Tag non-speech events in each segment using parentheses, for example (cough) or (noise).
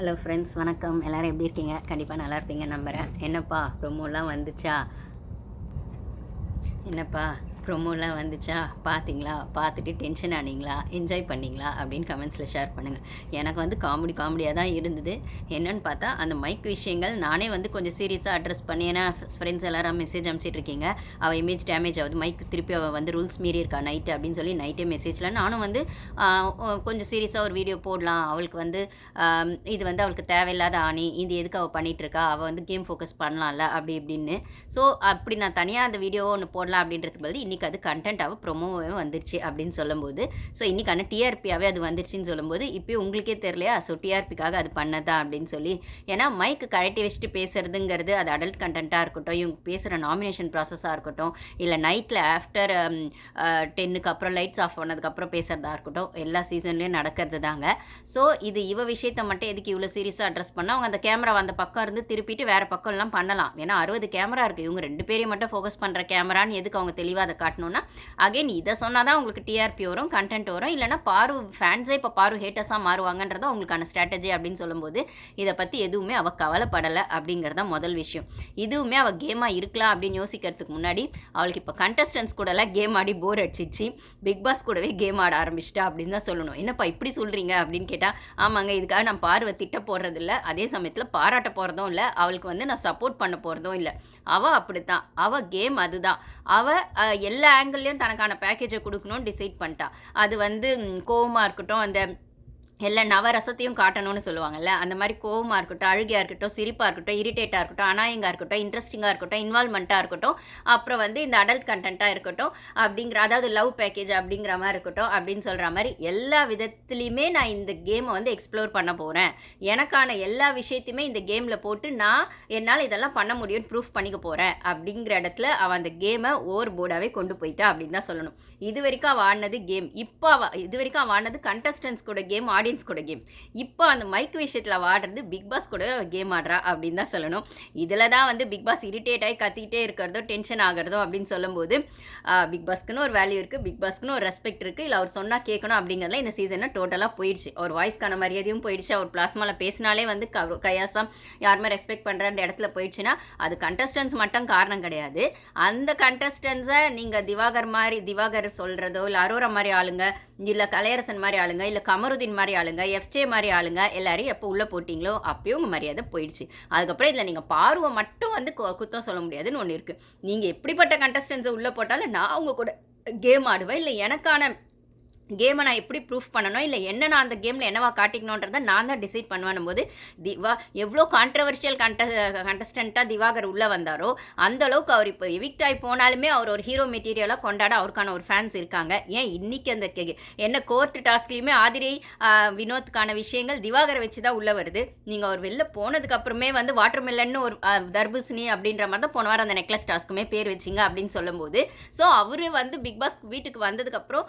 Hello friends வணக்கம். எல்லோரும் எப்படி இருக்கீங்க? கண்டிப்பாக நல்லா இருப்பீங்க நம்புகிறேன் என்னப்பா ப்ரொமோலாம் வந்துச்சா? என்னப்பா? ப்ரொமோலாம் வந்துச்சா? பார்த்தீங்களா பார்த்துட்டு டென்ஷன் ஆனீங்களா? என்ஜாய் பண்ணீங்களா? அப்படின்னு கமெண்ட்ஸில் ஷேர் பண்ணுங்கள் எனக்கு வந்து காமெடி காமெடியாக தான் இருந்தது. என்னென்னு பார்த்தா அந்த மைக் விஷயங்கள் நானே வந்து கொஞ்சம் சீரியஸாக அட்ரஸ் பண்ணி ஏன்னா ஃப்ரெண்ட்ஸ் எல்லாரும் மெசேஜ் அனுப்பிச்சிட்டு இருக்கீங்க. அவள் இமேஜ் டேமேஜ் ஆகுது. மைக் திருப்பி அவள் வந்து ரூல்ஸ் மீறி இருக்கா? நைட்டு அப்படின்னு சொல்லி நைட்டே மெசேஜில் நானும் வந்து கொஞ்சம் சீரியஸாக ஒரு வீடியோ போடலாம். அவளுக்கு வந்து இது வந்து அவளுக்கு தேவையில்லாத ஆணி. இது எதுக்கு அவள் பண்ணிகிட்ருக்கா அவள் வந்து கேம் ஃபோக்கஸ் பண்ணலாம்ல? அப்படி இப்படின்னு. ஸோ அப்படி நான் தனியாக அந்த வீடியோ ஒன்று போடலாம் அப்படின்றதுக்கு பதில் இன்றைக்கி அது கண்டென்ட்டாக ப்ரொமோவே வந்துருச்சு அப்படின்னு சொல்லும்போது ஸோ இன்றைக்கான டிஆர்பியாகவே அது வந்துருச்சுன்னு சொல்லும்போது இப்போ உங்களுக்கே தெரியலையா? ஸோ டிஆர்பிக்காக அது பண்ணதா அப்படின்னு சொல்லி ஏன்னா மைக்கு கழட்டி வச்சுட்டு பேசுறதுங்கிறது அது அடல்ட் கண்டென்ட்டாக இருக்கட்டும் இவங்க பேசுகிற நாமினேஷன் ப்ராசஸாக இருக்கட்டும் இல்லை நைட்டில் um, ஆஃப்டர் டென்னுக்கு அப்புறம் லைட்ஸ் ஆஃப் பண்ணதுக்கப்புறம் பேசுகிறதா இருக்கட்டும் எல்லா சீசன்லேயும் நடக்கிறது தாங்க. ஸோ இது இவ விஷயத்தை மட்டும் எதுக்கு இவ்வளோ சீரியஸாக அட்ரஸ் பண்ணால் அவங்க அந்த கேமரா அந்த பக்கம் இருந்து திருப்பிட்டு வேறு பக்கம்லாம் பண்ணலாம். ஏன்னா அறுபது கேமரா இருக்குது இவங்க ரெண்டு பேரையும் மட்டும் ஃபோக்கஸ் பண்ணுற கேமரான்னு எதுக்கு அவங்க தெளிவாக அதை காட்டணும்னா அகைன் இதை சொன்னால் தான் உங்களுக்கு டிஆர்பி வரும் கண்டென்ட் வரும். இல்லைனா பாரு ஃபேன்ஸே இப்போ பாரு ஹேட்டர்ஸாக மாறுவாங்கன்றது அவங்களுக்கான ஸ்ட்ராட்டஜி அப்படின்னு சொல்லும்போது இதை பற்றி எதுவுமே அவள் கவலைப்படலை அப்படிங்கிறது தான் முதல் விஷயம். இதுவுமே அவள் கேமாக இருக்கலாம் அப்படின்னு யோசிக்கிறதுக்கு முன்னாடி அவளுக்கு இப்போ கண்டஸ்டன்ஸ் கூடலாம் கேம் ஆடி போர் அடிச்சிச்சு. பிக் பாஸ் கூடவே கேம் ஆட ஆரம்பிச்சிட்டா அப்படின்னு தான் சொல்லணும். என்னப்பா இப்படி சொல்கிறீங்க அப்படின்னு கேட்டால் ஆமாங்க இதுக்காக நான் பார்வை திட்ட போடுறதில்ல அதே சமயத்தில் பாராட்ட போகிறதும் இல்லை. அவளுக்கு வந்து நான் சப்போர்ட் பண்ண போகிறதும் இல்லை. அவள் அப்படித்தான். அவள் கேம் அதுதான். அவள் எல்லா ஆங்கிள்லேயும் தனக்கான பேக்கேஜை கொடுக்கணும்னு டிசைட் பண்ணிட்டா. அது வந்து கோவமாக இருக்கட்டும் அந்த எல்லா நவரசத்தையும் காட்டணும்னு சொல்லுவாங்கல்ல அந்த மாதிரி கோவமாக இருக்கட்டும் அழுகையாக இருக்கட்டும் சிரிப்பாக இருக்கட்டும் இரிட்டேட்டாக இருக்கட்டும் அனாயங்காக இருக்கட்டும் இன்ட்ரெஸ்டிங்காக இருக்கட்டும் இன்வால்மெண்ட்டாக இருக்கட்டும் அப்புறம் வந்து இந்த அடல்ட் கண்டென்ட்டாக இருக்கட்டும் அப்படிங்கிற அதாவது லவ் பேக்கேஜ் அப்படிங்கிற மாதிரி இருக்கட்டும் அப்படின்னு சொல்கிற மாதிரி எல்லா விதத்துலையுமே நான் இந்த கேமை வந்து எக்ஸ்ப்ளோர் பண்ண போகிறேன் எனக்கான எல்லா விஷயத்தையுமே இந்த கேமில் போட்டு நான் என்னால் இதெல்லாம் பண்ண முடியும்னு ப்ரூஃப் பண்ணிக்க போகிறேன் அப்படிங்கிற இடத்துல அவன் அந்த கேமை ஓவர் போர்டாகவே கொண்டு போயிட்டா அப்படின்னு தான் சொல்லணும். இது வரைக்கும் அவள் ஆடினது கேம் இப்போ அவள் இது வரைக்கும் அவள் ஆடினது கண்டஸ்டன்ஸ் கூட கேம் ஆடி ஆடியன்ஸ் கூட கேம் இப்போ அந்த மைக் விஷயத்தில் அவள் ஆடுறது பிக் பாஸ் கூட கேம் ஆடுறா அப்படின்னு தான் சொல்லணும். இதில் தான் வந்து பிக் பாஸ் இரிட்டேட் ஆகி கத்திக்கிட்டே இருக்கிறதோ டென்ஷன் ஆகிறதோ அப்படின்னு சொல்லும்போது பிக் பாஸ்க்குன்னு ஒரு வேல்யூ இருக்குது பிக் பாஸ்க்குன்னு ஒரு ரெஸ்பெக்ட் இருக்குது இல்லை அவர் சொன்னால் கேட்கணும் அப்படிங்கிறதுல இந்த சீசனில் டோட்டலாக போயிடுச்சு. அவர் வாய்ஸ்க்கான மரியாதையும் போயிடுச்சு. அவர் பிளாஸ்மாவில் பேசினாலே வந்து க கையாசம் யாருமே ரெஸ்பெக்ட் பண்ணுற இடத்துல போயிடுச்சுன்னா அது கண்டஸ்டன்ஸ் மட்டும் காரணம் கிடையாது. அந்த கண்டஸ்டன்ஸை நீங்கள் திவாகர் மாதிரி திவாகர் சொல்கிறதோ இல்லை அரோரா மாதிரி ஆளுங்க இல்லை கலையரசன் மாதிரி ஆளுங்க இல்லை கமருதீன் மாதிரி ஆளுங்க எஃப்ஜே மாதிரி ஆளுங்க எல்லாரையும் எப்போ உள்ளே போட்டிங்களோ அப்பயும் உங்கள் மரியாதை போயிடுச்சு. அதுக்கப்புறம் இதில் நீங்கள் பார்வை மட்டும் வந்து கு- குத்தம் சொல்ல முடியாதுன்னு ஒன்று இருக்குது நீங்கள் எப்படிப்பட்ட கண்டஸ்டன்ஸை உள்ளே போட்டாலும் நான் அவங்க கூட கேம் ஆடுவேன் இல்லை எனக்கான கேமை நான் எப்படி ப்ரூஃப் பண்ணணும்? இல்லை என்ன நான் அந்த கேமில் என்னவா காட்டிக்கணுன்றதை நான் தான் டிசைட் பண்ணுவேன் போது திவா எவ்வளோ கான்ட்ரவர்ஷியல் கண்ட கண்டஸ்டண்ட்டாக திவாகர் உள்ளே வந்தாரோ அந்த அளவுக்கு அவர் இப்போ எவிக்ட் ஆகி போனாலுமே அவர் ஒரு ஹீரோ மெட்டீரியலாக கொண்டாட அவருக்கான ஒரு ஃபேன்ஸ் இருக்காங்க. ஏன் இன்றைக்கி அந்த கே- என்ன கோர்ட் டாஸ்க்லேயுமே ஆதிரை வினோத்துக்கான விஷயங்கள் திவாகரை வச்சு தான் உள்ளே வருது. நீங்கள் அவர் வெளில போனதுக்கப்புறமே வந்து வாட்டர் மெல்லன்னு ஒரு தர்பூசணி அப்படின்ற மாதிரி தான் போன வாரம் அந்த நெக்லஸ் டாஸ்க்குமே பேர் வச்சிங்க அப்படின்னு சொல்லும்போது ஸோ அவர் வந்து பிக் பாஸ் வீட்டுக்கு வந்ததுக்கப்புறம்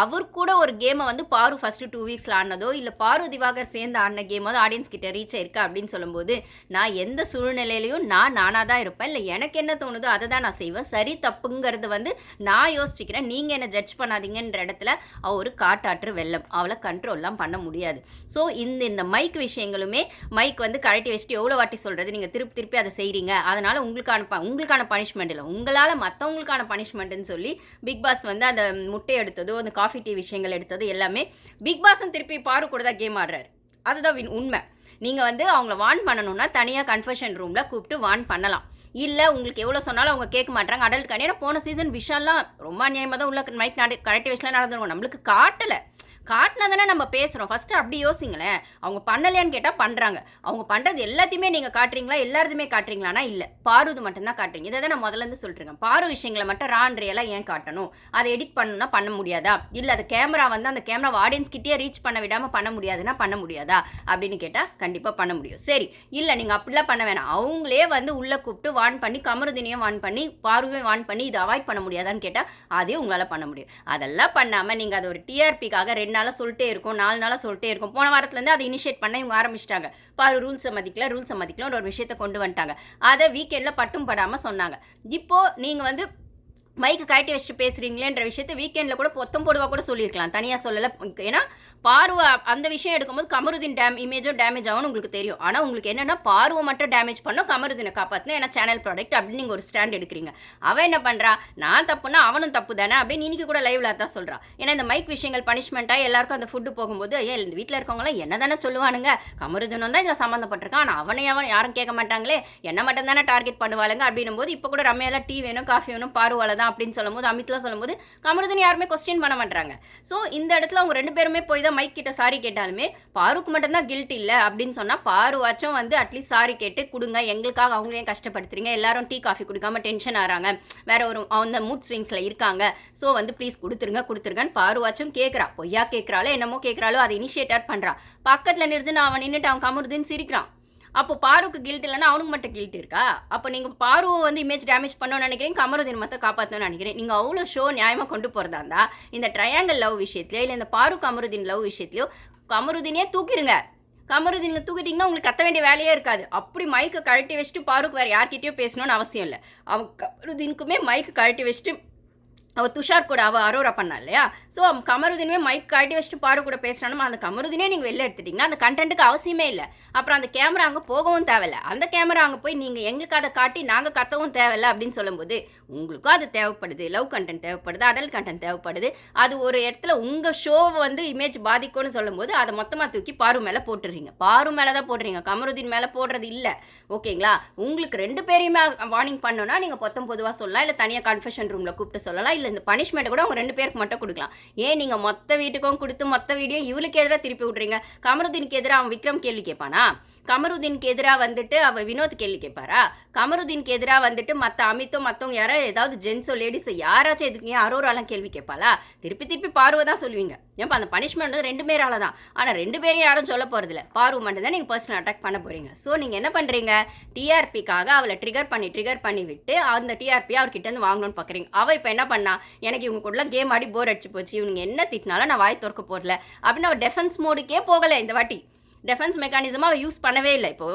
அவர் கூட ஒரு கேமை வந்து பாரு ஃபஸ்ட்டு டூ வீக்ஸில் ஆடினதோ இல்லை பாரு திவாகர் சேர்ந்து ஆடின கேமோ ஆடியன்ஸ் கிட்ட ரீச் ஆயிருக்கா அப்படின்னு சொல்லும்போது நான் எந்த சூழ்நிலையிலையும் நான் நானாக தான் இருப்பேன். இல்லை எனக்கு என்ன தோணுதோ அதை தான் நான் செய்வேன். சரி தப்புங்கிறது வந்து நான் யோசிச்சுக்கிறேன். நீங்கள் என்ன ஜட்ஜ் பண்ணாதீங்கன்ற இடத்துல அவ ஒரு காட்டாற்று வெள்ளம். அவளை கண்ட்ரோல்லாம் பண்ண முடியாது. ஸோ இந்த இந்த மைக் விஷயங்களுமே மைக் வந்து கழட்டி வச்சுட்டு எவ்வளோ வாட்டி சொல்கிறது நீங்கள் திருப்பி திருப்பி அதை செய்கிறீங்க அதனால் உங்களுக்கான ப உங்களுக்கான பனிஷ்மெண்ட் இல்லை உங்களால் மற்றவங்களுக்கான பனிஷ்மெண்ட்டுன்னு சொல்லி பிக் பாஸ் வந்து அந்த முட்டை எடுத்ததோ அந்த காஃபி டீ விஷயங்கள் எடுத்தது எல்லாமே பிக் பாஸும் திருப்பி பாரு கூட தான் கேம் ஆடுறாரு. அதுதான் வின் உண்மை. நீங்கள் வந்து அவங்கள வார்ன் பண்ணணும்னா தனியாக கன்ஃபெஷன் ரூமில் கூப்பிட்டு வார்ன் பண்ணலாம். இல்லை உங்களுக்கு எவ்வளோ சொன்னாலும் அவங்க கேட்க மாட்டாங்க. அடல்ட் கண்ணி ஏன்னா போன சீசன் விஷால்லாம் ரொம்ப அநியாயமாக தான் உள்ள மைக் நட கரெக்ட் விஷயம் நடந்துருக்கும். நம்மளுக்கு காட்டலை. காட்டினா தானே நம்ம பேசுகிறோம் ஃபஸ்ட்டு அப்படி யோசிங்களேன். அவங்க பண்ணலையான்னு கேட்டால் பண்ணுறாங்க அவங்க பண்ணுறது எல்லாத்தையுமே நீங்கள் காட்டுறீங்களா? எல்லாத்தையுமே காட்டுறீங்களானா இல்லை. பாருது மட்டும்தான் காட்டுறீங்க. இதை தான் நான் முதல்ல இருந்து சொல்லிட்டுருக்கேன். பாரு விஷயங்களை மட்டும் ரான்றியெல்லாம் ஏன் காட்டணும்? அதை எடிட் பண்ணணும்னா பண்ண முடியாதா? இல்லை அது கேமரா வந்து அந்த கேமரா ஆடியன்ஸ் கிட்டேயே ரீச் பண்ண விடாமல் பண்ண முடியாதுன்னா பண்ண முடியாதா? அப்படின்னு கேட்டால் கண்டிப்பாக பண்ண முடியும். சரி. இல்லை நீங்கள் அப்படிலாம் பண்ண வேணாம். அவங்களே வந்து உள்ளே கூப்பிட்டு வான் பண்ணி கமருதினியும் வான் பண்ணி பார்வையும் வான் பண்ணி இதை அவாய்ட் பண்ண முடியாதான்னு கேட்டால் அதே உங்களால் பண்ண முடியும். அதெல்லாம் பண்ணாமல் நீங்கள் அதை ஒரு டிஆர்பிக்காக ரெண்டு நாளாக சொல்லிட்டே இருக்கும் நாலு நாளாக சொல்லிட்டே இருக்கும். போன வாரத்துலேருந்து அதை இனிஷியேட் பண்ண இவங்க ஆரம்பிச்சிட்டாங்க. பாரு ரூல்ஸை மதிக்கல ரூல்ஸை மதிக்கல ஒரு விஷயத்தை கொண்டு வந்துட்டாங்க. அதை வீக்கெண்டில் பட்டும் படாமல் சொன்னாங்க. இப்போது நீங்கள் வந்து மைக்கு கழட்டி வச்சுட்டு பேசுகிறீங்களேன்ற விஷயத்த வீக்கெண்டில் கூட பொத்தம் போடுவா கூட சொல்லியிருக்கலாம். தனியாக சொல்லலை. ஏன்னா பார்வை அந்த விஷயம் எடுக்கும்போது கமருதீன் டேம் இமேஜோ டேமேஜ் ஆகும்னு உங்களுக்கு தெரியும். ஆனால் உங்களுக்கு என்னென்னா பார்வை மட்டும் டேமேஜ் பண்ணோம் கமருதீனை காப்பாற்றணும் ஏன்னா சேனல் ப்ராடக்ட் அப்படின்னு நீங்கள் ஒரு ஸ்டாண்ட் எடுக்கிறீங்க. அவன் என்ன பண்ணுறா நான் தப்புனா அவனும் தப்பு தானே அப்படின்னு இன்றைக்கி கூட லைவ்ல தான் சொல்கிறான் ஏன்னா இந்த மைக் விஷயங்கள் பனிஷ்மெண்ட்டாக எல்லாருக்கும் அந்த ஃபுட்டு போகும்போது ஐயா இந்த வீட்டில் இருக்கவங்களாம் என்ன தானே சொல்லுவானுங்க? கமருதீனும் தான் இதில் சம்மந்தப்பட்டிருக்கான் ஆனால் அவனை அவன் யாரும் கேட்க மாட்டாங்களே. என்ன மட்டும் தானே டார்கெட் பண்ணுவாளுங்க? அப்படின்னும் போது இப்போ கூட ரம்யாலாம் டீ வேணும் காஃபி வேணும் பார்வால தான் அப்படின்னு சொல்லும்போது அமித்லாம் சொல்லும்போது கமருதன் யாருமே கொஸ்டின் பண்ண மாட்டாங்க ஸோ இந்த இடத்துல அவங்க ரெண்டு பேருமே போய் தான் மைக் கிட்ட சாரி கேட்டாலுமே பாருக்கு மட்டும்தான் கில்ட் இல்லை அப்படின்னு சொன்னால் பாருவாச்சும் வந்து அட்லீஸ்ட் சாரி கேட்டு கொடுங்க. எங்களுக்காக அவங்களையும் கஷ்டப்படுத்துறீங்க. எல்லாரும் டீ காஃபி குடிக்காம டென்ஷன் ஆகிறாங்க வேற ஒரு அந்த மூட் ஸ்விங்ஸில் இருக்காங்க. ஸோ வந்து ப்ளீஸ் கொடுத்துருங்க கொடுத்துருங்கன்னு பாருவாச்சும் கேட்குறா பொய்யா கேட்குறாளோ என்னமோ கேட்குறாளோ அதை இனிஷியேட்டர் பண்ணுறா பக்கத்தில் நிறுத்து நான் அவன் நின்றுட்டு அவன் கமருதுன்னு சிரிக்கிறான். அப்போ பாருக்கு கில்ட் இல்லைன்னா அவனுக்கு மட்டும் கில்ட் இருக்கா? அப்போ நீங்கள் பாருவை வந்து இமேஜ் டேமேஜ் பண்ணணும்னு நினைக்கிறீங்க கமருதீன் மட்டும் காப்பாற்றணும்னு நினைக்கிறேன் நீங்கள் அவ்வளோ ஷோ நியாயமாக கொண்டு போகிறதா இருந்தா இந்த ட்ரையாங்கல் லவ் விஷயத்துலையோ இல்லை இந்த பாரு கமருதீன் லவ் விஷயத்துலையோ கமருதீனே தூக்கிடுங்க. கமருதீன் தூக்கிட்டிங்கன்னா உங்களுக்கு கத்த வேண்டிய வேலையே இருக்காது. அப்படி மைக்கை கழட்டி வச்சுட்டு பாருக்கு வேறு யார்கிட்டயோ பேசணும்னு அவசியம் இல்லை. அவன் கமருதீனுக்குமே மைக்கு கழட்டி வச்சுட்டு அவள் துஷார் கூட அவள் அரோரா பண்ணா இல்லையா? ஸோ கமருதினுமே மைக் காட்டி வச்சுட்டு பாரு கூட பேசுகிறானும் அந்த கமருதினே நீங்கள் வெளில எடுத்துட்டீங்கன்னா அந்த கண்டென்ட்டுக்கு அவசியமே இல்லை. அப்புறம் அந்த கேமரா அங்கே போகவும் தேவையில்ல. அந்த கேமரா அங்கே போய் நீங்கள் எங்களுக்கு அதை காட்டி நாங்கள் கத்தவும் தேவையில்ல அப்படின்னு சொல்லும்போது உங்களுக்கும் அது தேவைப்படுது. லவ் கண்டென்ட் தேவைப்படுது. அடல் கண்டென்ட் தேவைப்படுது. அது ஒரு இடத்துல உங்கள் ஷோவை வந்து இமேஜ் பாதிக்கும்னு சொல்லும்போது அதை மொத்தமாக தூக்கி பாரு மேலே போட்டுடுறீங்க பாரு மேலே தான் போடுறீங்க. கமருதீன் மேலே போடுறது இல்லை. ஓகேங்களா உங்களுக்கு ரெண்டு பேரையுமே வார்னிங் பண்ணோன்னா நீங்கள் பொத்தம் பொதுவாக சொல்லலாம். இல்லை தனியாக கன்ஃபெஷன் ரூமில் கூப்பிட்டு சொல்லலாம். இல்லை இந்த பனிஷ்மெண்ட்டை கூட அவங்க ரெண்டு பேருக்கு மட்டும் கொடுக்கலாம். ஏன் நீங்கள் மொத்த வீட்டுக்கும் கொடுத்து மொத்த வீடியோ இவளுக்கு எதிராக திருப்பி விட்றீங்க? கமருதீனுக்கு எதிராக அவன் விக்ரம் கேள்வி கேட்பானா? கமருதீனுக்கு எதிராக வந்துட்டு அவ வினோத் கேள்வி கேட்பாரா? கமருதீனுக்கு எதிராக வந்துட்டு மற்ற அமித்தோ மற்றவங்க யாரோ ஏதாவது ஜென்ஸோ லேடிஸோ யாராச்சும் எதுக்கு ஏன் அரோராலாம் கேள்வி கேட்பாளா? திருப்பி திருப்பி பார்வை தான் சொல்லுவீங்க. ஏன்ப்பா அந்த பனிஷ்மெண்ட் வந்து ரெண்டு பேரால தான். ஆனால் ரெண்டு பேரையும் யாரும் சொல்ல போகிறதில்ல பார்வை மட்டும் தான் நீங்கள் பர்சனல் அட்டாக் பண்ண போகிறீங்க ஸோ நீங்கள் என்ன பண்ணுறீங்க டிஆர்பிக்காக அவளை ட்ரிகர் பண்ணி ட்ரிகர் பண்ணி விட்டு அந்த டிஆர்பி அவர்கிட்டருந்து வாங்கணும்னு பார்க்குறீங்க அவள் இப்போ என்ன பண்ணா? எனக்கு இவங்க கூட கேம் ஆடி போர் அடிச்சு போச்சு. இவங்க என்ன திட்டினாலும் நான் வாய் திறக்க போகிறல அப்படின்னு அவள் டெஃபென்ஸ் மோடுக்கே போகலை இந்த வாட்டி. டெஃபென்ஸ் மெக்கானிசமாக அவள் யூஸ் பண்ணவே இல்லை. இப்போ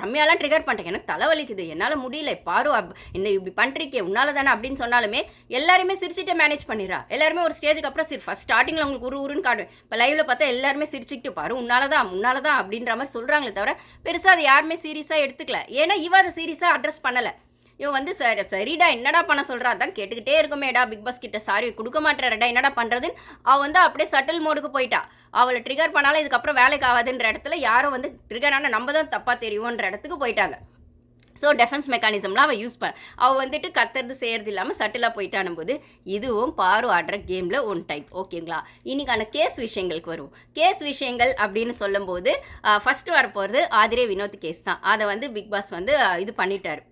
ரம்யாலாம் ட்ரிகர் பண்ணிட்டேன். எனக்கு தலைவலிக்குது. என்னால் முடியல. பாரு என்ன இப்படி பண்ணுறீக்கே உன்னால தானே அப்படின்னு சொன்னாலுமே எல்லாருமே சிரிச்சிட்டே மேனேஜ் பண்ணிடுறா. எல்லாருமே ஒரு ஸ்டேஜுக்கு அப்புறம் சிரி ஃபஸ்ட் ஸ்டார்டிங்கில் உங்களுக்கு ஒரு உருன்னு காட்டுவேன். இப்போ லைவில் பார்த்தா எல்லாருமே சிரிச்சுக்கிட்டு பாரு உன்னால தான் உன்னால தான் அப்படின்ற மாதிரி சொல்கிறாங்களே தவிர பெருசாக அது யாருமே சீரியஸாக எடுத்துக்கல. ஏன்னா இவ அதை சீரியஸாக அட்ரஸ் பண்ணலை. இவன் வந்து சரி சரிடா என்னடா பண்ண சொல்கிறா அதான் கேட்டுக்கிட்டே இருக்குமேடா பிக் பாஸ் கிட்ட. சாரி கொடுக்க மாட்டேறடா என்னடா பண்ணுறதுன்னு அவள் வந்து அப்படியே சட்டில் மோடுக்கு போயிட்டா. அவளை ட்ரிகர் பண்ணாலும் இதுக்கப்புறம் வேலைக்கு ஆகாதுன்ற இடத்துல யாரும் வந்து ட்ரிகர் ஆனால் நம்ம தான் தப்பாக தெரியும்ன்ற இடத்துக்கு போயிட்டாங்க. ஸோ டெஃபென்ஸ் மெக்கானிசம்லாம் அவள் யூஸ் பண்ண அவள் வந்துட்டு கத்துறது செய்கிறது இல்லாமல் சட்டிலாக போயிட்டான போது இதுவும் பாரு ஆடுற கேமில் ஒன் டைப் ஓகேங்களா இன்னைக்கான கேஸ் விஷயங்களுக்கு வரும் கேஸ் விஷயங்கள் அப்படின்னு சொல்லும்போது ஃபஸ்ட்டு வரப்போகிறது ஆதிரே வினோத் கேஸ் தான். அதை வந்து பிக் பாஸ் வந்து இது பண்ணிட்டார்.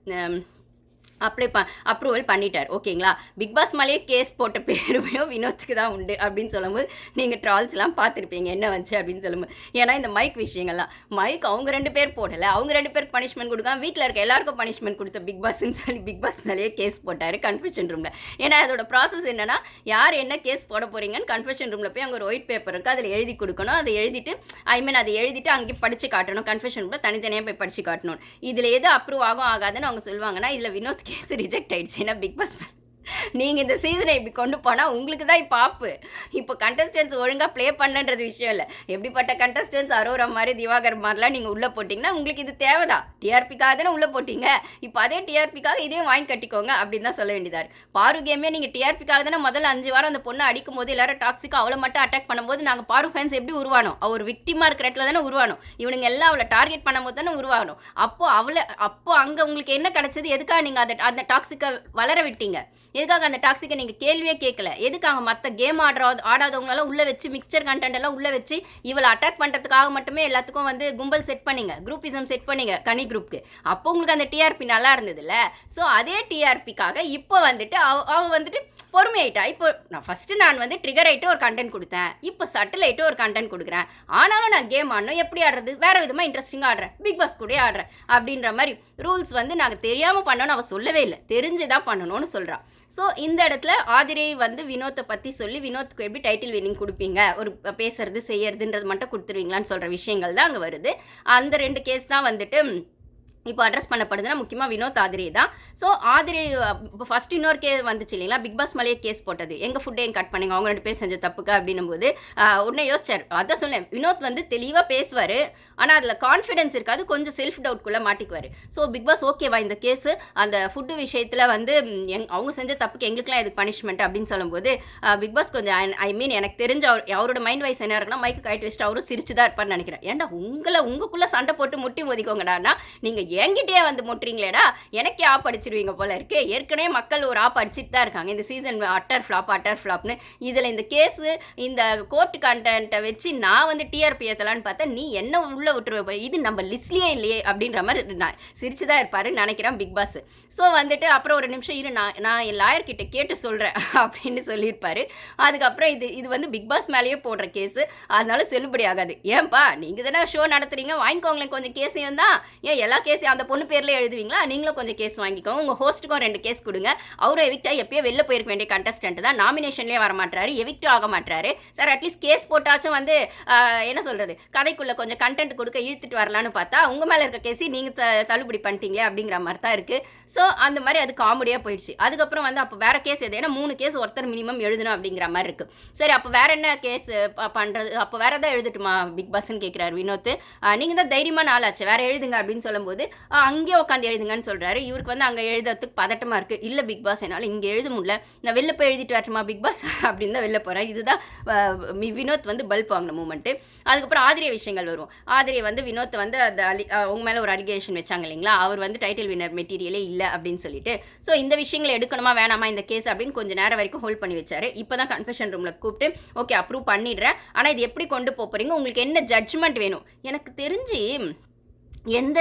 அப்ளை ப அப்ரூவல் பண்ணிட்டார். ஓகேங்களா? பிக் பாஸ் மேலேயே கேஸ் போட்ட பேருமையோ வினோத்துக்கு தான் உண்டு அப்படின்னு சொல்லும்போது நீங்கள் ட்ரால்ஸ்லாம் பார்த்துருப்பீங்க. என்ன வந்துச்சு அப்படின்னு சொல்லும்போது. ஏன்னா இந்த மைக் விஷயங்கள்லாம் மைக் அவங்க ரெண்டு பேர் போடலை. அவங்க ரெண்டு பேருக்கு பனிஷ்மெண்ட் கொடுக்காம வீட்டில் இருக்க எல்லாருக்கும் பனிஷ்மெண்ட் கொடுத்த பிக் பாஸ்ன்னு சொல்லி பிக் பாஸ் மேலேயே கேஸ் போட்டார் கன்ஃபெஷன் ரூமில் ஏன்னா அதோட ப்ராசஸ் என்னென்னா யார் என்ன கேஸ் போட போகிறீங்கன்னு கன்ஃபெஷன் ரூமில் போய் அங்கே ஒரு ஒயிட் பேப்பர் இருக்குது அதில் எழுதி கொடுக்கணும். அதை எழுதிட்டு ஐ மீன் அதை எழுதிட்டு அங்கேயே படித்து காட்டணும். கன்ஃபெஷன் ரூமில் தனித்தனியாக போய் படித்து காட்டணும். இதில் எது அப்ரூவ் ஆகும் ஆகாதுன்னு அவங்க சொல்லுவாங்கன்னா இதில் வினோத் கேஸ் ரிஜெக்ட் ஆயிடுச்சு ஏன்னா பிக் பாஸ் நீங்கள் இந்த சீசனை இப்படி கொண்டு போனால் உங்களுக்கு தான் இப்போ ஆப்பு இப்போ கண்டஸ்டன்ஸ் ஒழுங்காக ப்ளே பண்ணன்றது விஷயம் இல்லை. எப்படிப்பட்ட கண்டஸ்டன்ஸ் அரோரா மாதிரி திவாகர் மாதிரிலாம் நீங்கள் உள்ளே போட்டிங்கன்னா உங்களுக்கு இது தேவைதான். டிஆர்பிக்காக தானே உள்ளே போட்டிங்க. இப்போ அதே டிஆர்பிக்காக இதே வாங்கி கட்டிக்கோங்க அப்படின்னு தான் சொல்ல வேண்டியதாக பாரு கேமே நீங்கள் டிஆர்பிக்காக தானே முதல்ல அஞ்சு வாரம் அந்த பொண்ணை அடிக்கும் போது எல்லாரும் டாக்ஸிக்காக அவளை மட்டும் அட்டாக் பண்ணும்போது நாங்கள் பாரு ஃபேன்ஸ் எப்படி உருவானோம் அவர் விக்டிமாக இருக்கிற இடத்துல தானே உருவானோம் இவனுங்க எல்லாம் அவளை டார்கெட் பண்ணும்போது தானே உருவாகணும் அப்போ அவளை அப்போ அங்கே உங்களுக்கு என்ன கிடச்சது? எதுக்காக நீங்கள் அதை அந்த டாக்ஸிக்கை வளர விட்டீங்க? எதுக்காக அந்த டாக்ஸிக்கை நீங்கள் கேள்வியே கேட்கல? எதுக்காக மற்ற கேம் ஆடுற ஆடாதவங்களெல்லாம் உள்ளே வச்சு மிக்சர் கண்டென்ட் எல்லாம் உள்ளே வச்சு இவளை அட்டாக் பண்ணுறதுக்காக மட்டுமே எல்லாத்துக்கும் வந்து கும்பல் செட் பண்ணிங்க. குரூப்பிசம் செட் பண்ணிங்க கனி குரூப்க்கு அப்போ உங்களுக்கு அந்த டிஆர்பி நல்லா இருந்ததுல்ல? ஸோ அதே டிஆர்பிக்காக இப்போ வந்துட்டு அவ அவ வந்துட்டு பொறுமையாயிட்டா. இப்போ நான் ஃபஸ்ட்டு நான் வந்து ட்ரிகர் ஆகிட்டு ஒரு கண்டென்ட் கொடுத்தேன். இப்போ சட்டில் ஆகிட்டு ஒரு கண்டென்ட் கொடுக்குறேன். ஆனாலும் நான் கேம் ஆடணும் எப்படி ஆடுறது? வேறு விதமாக இன்ட்ரெஸ்டிங்காக ஆடுறேன். பிக் பாஸ் கூட ஆடுறேன். அப்படின்ற மாதிரி ரூல்ஸ் வந்து நாங்கள் தெரியாமல் பண்ணணும்னு அவள் சொல்லவே இல்லை. தெரிஞ்சு தான் பண்ணணும்னு சொல்கிறான் ஸோ இந்த இடத்துல ஆதிரை வந்து வினோத்தை பற்றி சொல்லி வினோத்துக்கு எப்படி டைட்டில் வினிங் கொடுப்பீங்க? ஒரு பேசுறது செய்யறதுன்றது மட்டும் கொடுத்துருவீங்களான்னு சொல்கிற விஷயங்கள் தான் அங்கே வருது. அந்த ரெண்டு கேஸ் தான் வந்துட்டு இப்போ அட்ரஸ் பண்ணப்படுதுன்னா முக்கியமாக வினோத் ஆதிரி தான். ஸோ ஆதிரி இப்போ ஃபஸ்ட் இன்னொரு கே வந்துச்சு இல்லைங்களா? பிக் பாஸ் மலையே கேஸ் போட்டது. எங்கள் ஃபுட்டையும் கட் பண்ணுங்க? அவங்க ரெண்டு பேர் செஞ்ச தப்புக்கு அப்படின்னும் போது உடனே யோசிச்சார். அதான் சொன்னேன் வினோத் வந்து தெளிவாக பேசுவார் ஆனால் அதில் கான்ஃபிடென்ஸ் இருக்காது கொஞ்சம் செல்ஃப் டவுட்குள்ளே மாட்டிக்குவார். ஸோ பிக் பாஸ் ஓகேவா இந்த கேஸு அந்த ஃபுட்டு விஷயத்தில் வந்து எங் அவங்க செஞ்ச தப்புக்கு எங்களுக்குலாம் எதுக்கு பனிஷ்மெண்ட் அப்படின்னு சொல்லும்போது பிக் பாஸ் கொஞ்சம் ஐ மீன் எனக்கு தெரிஞ்ச அவர் அவரோட மைண்ட் வைஸ் என்ன இருக்குன்னா மைக்கு கழட்டி வச்சுட்டு அவரும் சிரிச்சு தான் இருப்பார்னு நினைக்கிறேன். ஏன்டா உங்களை உங்களுக்குள்ளே சண்டை போட்டு முட்டி மோதிக்கோங்கடான்னா நீங்கள் என்கிட்டயே வந்து முட்டுறீங்களேடா? எனக்கே ஆப் அடிச்சிருவீங்க போல இருக்கு. ஏற்கனவே மக்கள் ஒரு ஆப் அடிச்சுட்டு தான் இருக்காங்க. இந்த சீசன் அட்டர் ஃப்ளாப் அட்டர் ஃப்ளாப்னு இதில் இந்த கேஸு இந்த கோர்ட் கண்டென்ட்டை வச்சு நான் வந்து டிஆர்பி ஏற்றலான்னு பார்த்தா நீ என்ன உள்ளே விட்டுருவ இது நம்ம லிஸ்ட்லேயே இல்லையே அப்படின்ற மாதிரி நான் சிரிச்சு தான் இருப்பார் நினைக்கிறேன் பிக் பாஸ் ஸோ வந்துட்டு அப்புறம் ஒரு நிமிஷம் இரு நான் நான் என் லாயர் கிட்ட கேட்டு சொல்கிறேன் (laughs) அப்படின்னு சொல்லியிருப்பாரு. அதுக்கப்புறம் இது இது வந்து பிக் பாஸ் மேலேயே போடுற கேஸு அதனால செல்லுபடி ஆகாது. ஏன்பா நீங்கள் தானே ஷோ நடத்துறீங்க? வாங்கிக்கோங்களேன் கொஞ்சம் கேஸையும் தான். ஏன் எல்லா கேஸையும் அந்த பொண்ணு பேரில் எழுதுவீங்களா? நீங்களும் கொஞ்சம் கேஸ் வாங்கிக்கோங்க. உங்கள் ஹோஸ்ட்டுக்கும் ரெண்டு கேஸ் கொடுங்க. அவரும் எவிக்டா எப்பயோ வெளில போயிருக்க வேண்டிய கண்டஸ்டன்ட் தான். நாமினேஷன்லேயே வர மாட்டாரு எவிக்டும் ஆக மாட்டாரு சார் அட்லீஸ்ட் கேஸ் போட்டாச்சும் வந்து என்ன சொல்கிறது கதைக்குள்ளே கொஞ்சம் கண்டென்ட் கொடுக்க இழுத்துட்டு வரலான்னு பார்த்தா உங்கள் மேலே இருக்க கேஸை நீங்கள் த தள்ளுபடி பண்ணிட்டீங்களே அப்படிங்கிற மாதிரி தான் இருக்குது ஸோ அந்த மாதிரி அது காமெடியாக போயிடுச்சு. அதுக்கப்புறம் வந்து அப்போ வேறு கேஸ் எது? ஏன்னா மூணு கேஸ் ஒருத்தர் மினிமம் எழுதணும் அப்படிங்கிற மாதிரி இருக்குது சரி அப்போ வேறு என்ன கேஸ் பண்ணுறது அப்போ வேறு எதாவது எழுதட்டுமா பிக் பாஸ்ன்னு கேட்குறாரு வினோத் நீங்கள் தான் தைரியமான ஆளாச்சு. வேறு எழுதுங்க அப்படின்னு சொல்லும்போது அங்கேயே உட்காந்து எழுதுங்கன்னு சொல்கிறாரு இவருக்கு வந்து அங்கே எழுதுறதுக்கு பதட்டமாக இருக்குது இல்லை பிக் பாஸ் என்னால் இங்கே எழுத முடியல. நான் வெளில போய் எழுதிட்டு வரட்டுமா பிக் பாஸ்? (laughs) அப்படின்னு தான் வெளில போகிறேன் இதுதான் வினோத் வந்து பல்ப் வாங்கின மூமெண்ட்டு அதுக்கப்புறம் ஆதிரிய விஷயங்கள் வரும். ஆதிரிய வந்து வினோத் வந்து அந்த அலி ஆஹ், உங்க மேலே ஒரு அலிகேஷன் வச்சாங்க இல்லைங்களா? அவர் வந்து டைட்டில் வினர் மெட்டீரியலே இல்லை அப்படின்னு சொல்லிட்டு. ஸோ இந்த விஷயங்களை எடுக்கணுமா வேணாமா இந்த கேஸ் அப்படின்னு கொஞ்சம் நேரம் வரைக்கும் ஹோல்ட் பண்ணி வச்சாரு. இப்போ தான் கன்ஃபெஷன் ரூமில் கூப்பிட்டு ஓகே அப்ரூவ் பண்ணிடுறேன். ஆனால் இது எப்படி கொண்டு போகிறீங்க உங்களுக்கு என்ன ஜட்ஜ்மெண்ட் வேணும்? எனக்கு தெரிஞ்சு எந்த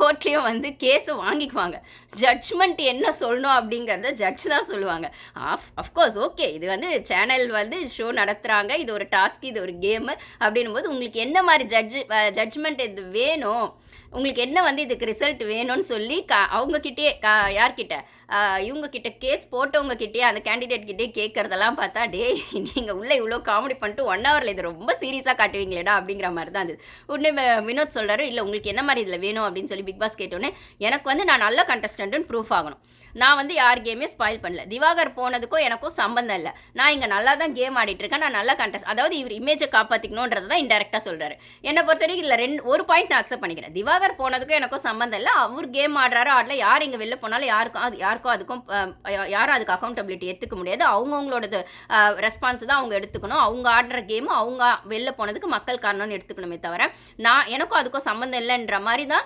கோர்ட்லேயும் வந்து கேஸை வாங்கிக்குவாங்க. ஜட்ஜ்மெண்ட் என்ன சொல்லணும் அப்படிங்கிறத ஜட்ஜ் தான் சொல்லுவாங்க. ஆஃப் அஃப்கோர்ஸ் ஓகே இது வந்து சேனல் வந்து ஷோ நடத்துகிறாங்க இது ஒரு டாஸ்க் இது ஒரு கேமு அப்படின்னும் போது உங்களுக்கு என்ன மாதிரி ஜட்ஜு ஜட்ஜ்மெண்ட் இது வேணும்? உங்களுக்கு என்ன வந்து இதுக்கு ரிசல்ட் வேணும்னு சொல்லி க அவங்கக்கிட்டே க யார்கிட்ட? இவங்கக்கிட்ட கேஸ் போட்டவங்கக்கிட்டே அந்த கேண்டிடேட் கிட்டே கேட்குறதெல்லாம் பார்த்தா டே நீங்கள் உள்ளே இவ்வளோ காமெடி பண்ணிட்டு ஒன் ஹவரில் இது ரொம்ப சீரியஸாக காட்டுவீங்களேடா அப்படிங்கிற மாதிரி தான் இருந்தது. உடனே வினோத் சொல்கிறாரு இல்லை உங்களுக்கு என்ன மாதிரி இதில் வேணும்? அப்படின்னு சொல்லி பிக் பாஸ் கேட்டோன்னே எனக்கு வந்து நான் நல்ல கண்டஸ்டன்ட்னு ப்ரூஃப் ஆகணும். நான் வந்து யார் கேமே ஸ்பாயில் பண்ணல. திவாகர் போனதுக்கும் எனக்கும் சம்பந்தம் இல்லை. நான் இங்கே நல்லா தான் கேம் ஆடிட்டு இருக்கேன் நான் நல்லா கண்டஸ்ட் அதாவது இவர் இமேஜை காப்பாற்றிக்கணுன்றதை தான் இன்டெரக்டாக சொல்கிறாரு என்னை பொறுத்த வரைக்கும் இல்லை ரெண்டு ஒரு பாயிண்ட் நான் அக்செப்ட் பண்ணிக்கிறேன். திவாகர் போனதுக்கும் எனக்கும் சம்மந்தம் இல்லை. அவர் கேம் ஆடுறாரு ஆடல. யார் இங்கே வெளில போனாலும் யாருக்கும் அது யாருக்கும் அதுக்கும் யாரும் அதுக்கு அக்கௌண்டபிலிட்டி எடுத்துக்க முடியாது. அவங்கவுங்களோட ரெஸ்பான்ஸ் தான் அவங்க எடுத்துக்கணும். அவங்க ஆடுற கேமும் அவங்க வெளில போனதுக்கு மக்கள் காரணம்னு எடுத்துக்கணுமே தவிர நான் எனக்கும் அதுக்கும் சம்மந்தம் இல்லைன்ற மாதிரி தான்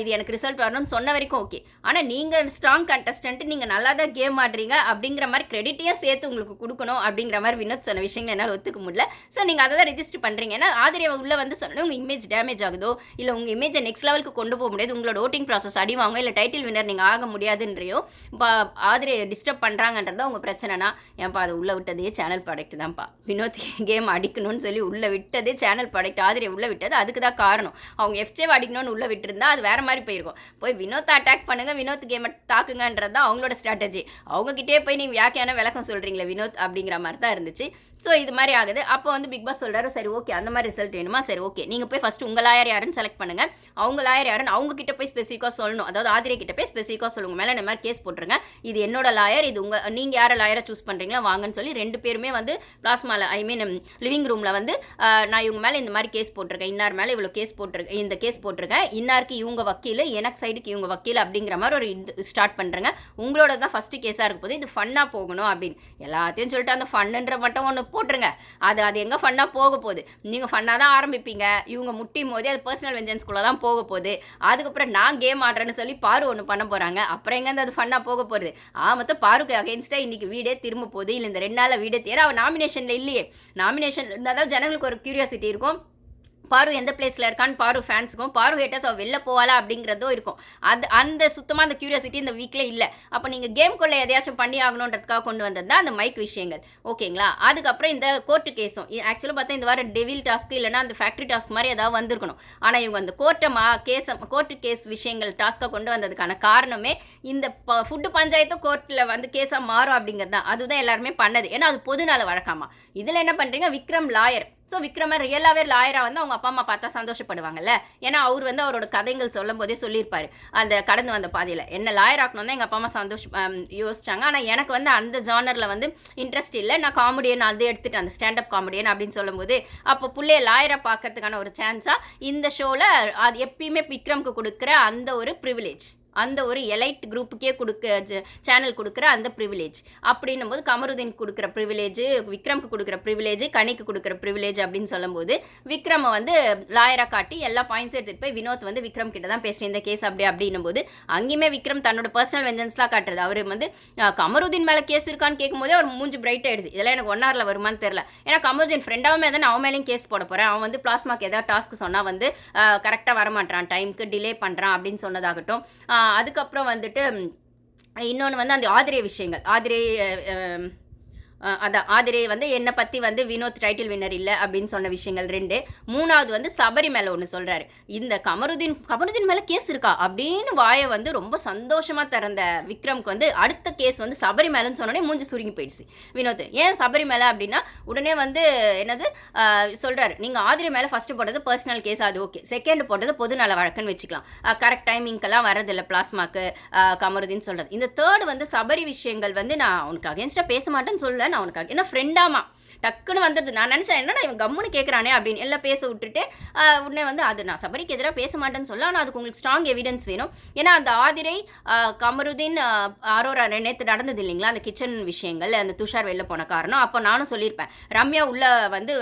இது எனக்கு ரிசல்ட் வரணும்னு சொன்ன வரைக்கும் ஓகே ஆனால் நீங்கள் ஸ்ட்ராங் கண்டஸ்டன்ட் நீங்கள் நல்லா தான் கேம் ஆடுறீங்க அப்படிங்கிற மாதிரி கிரெடிட்டையும் சேர்த்து உங்களுக்கு கொடுக்கணும் அப்படிங்கிற மாதிரி வினோத் சொன்ன விஷயங்கள் என்னால் ஒத்துக்க முடியல. ஸோ நீங்கள் அதை தான் ரெஜிஸ்டர் பண்ணுறீங்க ஏன்னா ஆதிரியை உள்ளே வந்து சொன்னா உங்கள் இமேஜ் டேமேஜ் ஆகுதோ இல்லை உங்கள் இமேஜை நெக்ஸ்ட் லெவலுக்கு கொண்டு போக முடியாது உங்களோட ஓட்டிங் ப்ராசஸ் அடிவாங்க இல்லை டைட்டில் வினர் நீங்கள் ஆக முடியாதுன்றையோ இப்போ ஆதிரியை டிஸ்டர்ப் பண்ணுறாங்கன்றது உங்கள் பிரச்சனைனா ஏன்ப்பா அதை உள்ளே விட்டதே சேனல் ப்ராடக்ட் தான்ப்பா வினோத் கேம் அடிக்கணும்னு சொல்லி உள்ளே விட்டதே சேனல் ப்ராடக்ட் ஆதிரியை உள்ளே விட்டது அதுக்கு தான் காரணம். அவங்க எஃப்ஜேவை அடிக்கணும்னு உள்ளே விட்டுருந்தா அது வேறு மாதிரி போயிருக்கும். போய் வினோத்தை அட்டாக் பண்ணுங்க வினோத் கேமை தாக்குங்கன்றது தான் அவங்களோட ஸ்ட்ராட்டஜி அவங்ககிட்டயே போய் நீங்கள் வியாக்கியான விளக்கம் சொல்கிறீங்களே வினோத் அப்படிங்கிற மாதிரி தான் இருந்துச்சு. ஸோ இது மாதிரி ஆகுது. அப்போ வந்து பிக் பாஸ் சொல்கிறாரு சரி ஓகே அந்த மாதிரி ரிசல்ட் வேணுமா? சரி ஓகே நீங்கள் போய் ஃபஸ்ட்டு உங்கள் லாயர் யாருன்னு செலக்ட் பண்ணுங்கள் அவங்க லாயர் யாருன்னு அவங்க கிட்ட போய் ஸ்பெசிஃபிக்காக சொல்லணும். அதாவது ஆதிரை கிட்ட போய் ஸ்பெசிஃபிக்காக சொல்லுங்க. மேலே இந்த மாதிரி கேஸ் போட்டுருங்க. இது என்னோட லாயர் இது உங்கள் நீங்கள் யாரை லாயரை சூஸ் பண்ணுறீங்களோ வாங்கன்னு சொல்லி ரெண்டு பேருமே வந்து பிளாஸ்மாவில் ஐ மீன் லிவிங் ரூமில் வந்து நான் இவங்க மேலே இந்த மாதிரி கேஸ் போட்டிருக்கேன். இன்னார் மேலே இவ்வளோ கேஸ் போட்டிருக்கேன் இந்த கேஸ் போட்டிருக்கேன். இன்னாருக்கு இவங்க வக்கீல் எனக்கு சைடுக்கு இவங்க வக்கீல் அப்படிங்கிற மாதிரி ஒரு இது ஸ்டார்ட் பண்ணுறேங்க உங்களோட தான் ஃபஸ்ட்டு கேஸாக இருக்க போது இது ஃபன்னாக போகணும் அப்படின்னு. எல்லாத்தையும் சொல்லிட்டு அந்த ஃபன்னுன்ற மட்டும் ஒன்று போட்டுருங்க. அது அது எங்கே ஃபன்னாக போக போகுது? நீங்கள் ஃபன்னாக தான் ஆரம்பிப்பீங்க. இவங்க முட்டியும் போதே அது பர்சனல் வெஞ்சன்ஸ்குள்ளே தான் போக போகுது. அதுக்கப்புறம் நான் கேம் ஆடுறேன்னு சொல்லி பாரு ஒன்று பண்ண போகிறாங்க அப்புறம் எங்கேருந்து அது ஃபன்னாக போக போகிறது ஆமத்த பாருக்கு அகேன்ஸ்டாக இன்றைக்கி வீடே திரும்ப போகுது. இல்லை இந்த ரெண்டு நாளில் வீடே தேர. அவன் நாமினேஷனில் இல்லையே. நாமினேஷன் இருந்தால் தான் ஜனங்களுக்கு ஒரு க்யூரியாசிட்டி இருக்கும். பாரு எந்த பிளேஸில் இருக்கான்னு பாரு ஃபேன்ஸுக்கும் பாரு ஹேட்டர்ஸ் அவள் வெளில போவாளா அப்படிங்கிறதும் இருக்கும். அது அந்த சுத்தமாக அந்த கியூரியாசிட்டி இந்த வீக்கில் இல்லை. அப்போ நீங்கள் கேம்குள்ளே எதையாச்சும் பண்ணி ஆகணுன்றதுக்காக கொண்டு வந்தது தான் அந்த மைக் விஷயங்கள். ஓகேங்களா அதுக்கப்புறம் இந்த கோர்ட்டு கேஸும் ஆக்சுவலாக பார்த்தா இந்த வாரம் டெவில் டாஸ்க்கு இல்லைன்னா அந்த ஃபேக்ட்ரி டாஸ்க் மாதிரி ஏதாவது வந்திருக்கணும். ஆனால் இவங்க அந்த கோர்ட்டை மா கேஸை கோர்ட்டு கேஸ் விஷயங்கள் டாஸ்க்காக கொண்டு வந்ததுக்கான காரணமே இந்த ஃபுட்டு பஞ்சாயத்தும் கோர்ட்டில் வந்து கேஸாக மாறும் அப்படிங்கிறது தான் அதுதான் எல்லாருமே பண்ணது. ஏன்னா அது பொதுநல வழக்காமா. இதில் என்ன பண்ணுறீங்க விக்ரம் லாயர். ஸோ விக்ரமன் ரியலாகவே லாயராக வந்து அவங்க அப்பா அம்மா பார்த்தா சந்தோஷப்படுவாங்கல்ல? ஏன்னா அவர் வந்து அவரோட கதைகள் சொல்லும் போதே சொல்லியிருப்பார். அந்த கடந்து வந்த பாதையில். என்ன லாயர் ஆக்கணும் எங்கள் அப்பா அம்மா சந்தோஷம் யோசிச்சாங்க. ஆனால் எனக்கு வந்து அந்த ஜானரில் வந்து இன்ட்ரெஸ்ட் இல்லை. நான் காமெடியன் அது எடுத்துகிட்டு அந்த ஸ்டாண்டப் காமெடியன் அப்படின்னு சொல்லும்போது அப்போ பிள்ளைய லாயரை பார்க்கறதுக்கான ஒரு சான்ஸாக இந்த ஷோவில் அது எப்பயுமே விக்ரம்க்கு கொடுக்குற அந்த ஒரு ப்ரிவிலேஜ் அந்த ஒரு எலைட் குரூப்புக்கே கொடுக்க சேனல் கொடுக்குற அந்த ப்ரிவிலேஜ் அப்படின்னும் போது கமருதீன் கொடுக்குற ப்ரிவிலேஜ் விக்ரம்க்கு கொடுக்குற ப்ரிவிலேஜ் கனிக்கு கொடுக்குற ப்ரிவிலேஜ் அப்படின்னு சொல்லும்போது விக்ரமை வந்து லாயராக காட்டி எல்லா பாயிண்ட்ஸ் எடுத்துகிட்டு போய் வினோத் வந்து விக்ரம் கிட்ட தான் பேசுகிறேன் இந்த கேஸ் அப்படி அப்படின்னும் போது அங்கேயுமே விக்ரம் தன்னோட பர்சனல் வெஞ்சன்ஸ்லாம் காட்டுறது. அவர் வந்து கமருதீன் மேலே கேஸ் இருக்கான்னு கேட்கும்போதே அவர் மூஞ்சி பிரைட் ஆயிடுச்சு இதெல்லாம் எனக்கு ஒன் ஹவரில் வருமான்னு தெரில ஏன்னா கமருதீன் ஃப்ரெண்டாகவே தான் அவன் மேலேயும் கேஸ் போட போகிறேன் அவன் வந்து பிளாஸ்மாக்கு ஏதாவது டாஸ்க் சொன்னால் வந்து கரெக்டாக வரமாட்டான் டைமுக்கு டிலே பண்ணுறான் அப்படின்னு சொன்னதாகட்டும். அதுக்கப்புறம் வந்துட்டு இன்னொன்று வந்து அந்த ஆதிரே விஷயங்கள். ஆதிரே அதான் ஆதிரே வந்து என்னை பற்றி வந்து வினோத் டைட்டில் வின்னர் இல்லை அப்படின்னு சொன்ன விஷயங்கள் ரெண்டு. மூணாவது வந்து சபரி மேலே ஒன்று சொல்கிறாரு இந்த கமருதீன் கமருதீன் மேலே கேஸ் இருக்கா? அப்படின்னு வாயை வந்து ரொம்ப சந்தோஷமாக திறந்த விக்ரம்க்கு வந்து அடுத்த கேஸ் வந்து சபரி மேலேன்னு சொன்னோடனே மூஞ்சி சுருங்கி போயிடுச்சு. வினோத் ஏன் சபரி மேலே அப்படின்னா உடனே வந்து என்னது சொல்கிறாரு நீங்கள் ஆதிரி மேலே ஃபஸ்ட்டு போட்டது பர்சனல் கேஸ் அது ஓகே செகண்ட் போட்டது பொதுநல வழக்குன்னு வச்சுக்கலாம். கரெக்ட் டைமிங்க்கெல்லாம் வரதில்லை பிளாஸ்மாக்கு கமருதின்னு சொல்கிறது இந்த தேர்ட் வந்து சபரி விஷயங்கள் வந்து நான் உனக்கு அகேன்ஸ்டாக பேச மாட்டேன்னு சொல்ல நான் உனக்காக ஏன்னா ஃப்ரெண்டாமா டக்குன்னு வந்துடுது. நான் நினச்சேன் என்னடா இவன் கம்முன்னு கேட்குறானே அப்படின்னு. எல்லாம் பேச விட்டுட்டு உடனே வந்து அது நான் சபரிக்கு எதிராக பேச மாட்டேன்னு சொல்ல ஆனால் அதுக்கு உங்களுக்கு ஸ்ட்ராங் எவிடன்ஸ் வேணும். ஏன்னா அந்த ஆதிரை கமருதீன் ஆஹ் ஆரோரா நேற்று நடந்தது இல்லைங்களா? அந்த கிச்சன் விஷயங்கள் அந்த துஷார் வெளில போன காரணம். அப்போ நானும் சொல்லியிருப்பேன் ரம்யா உள்ள வந்து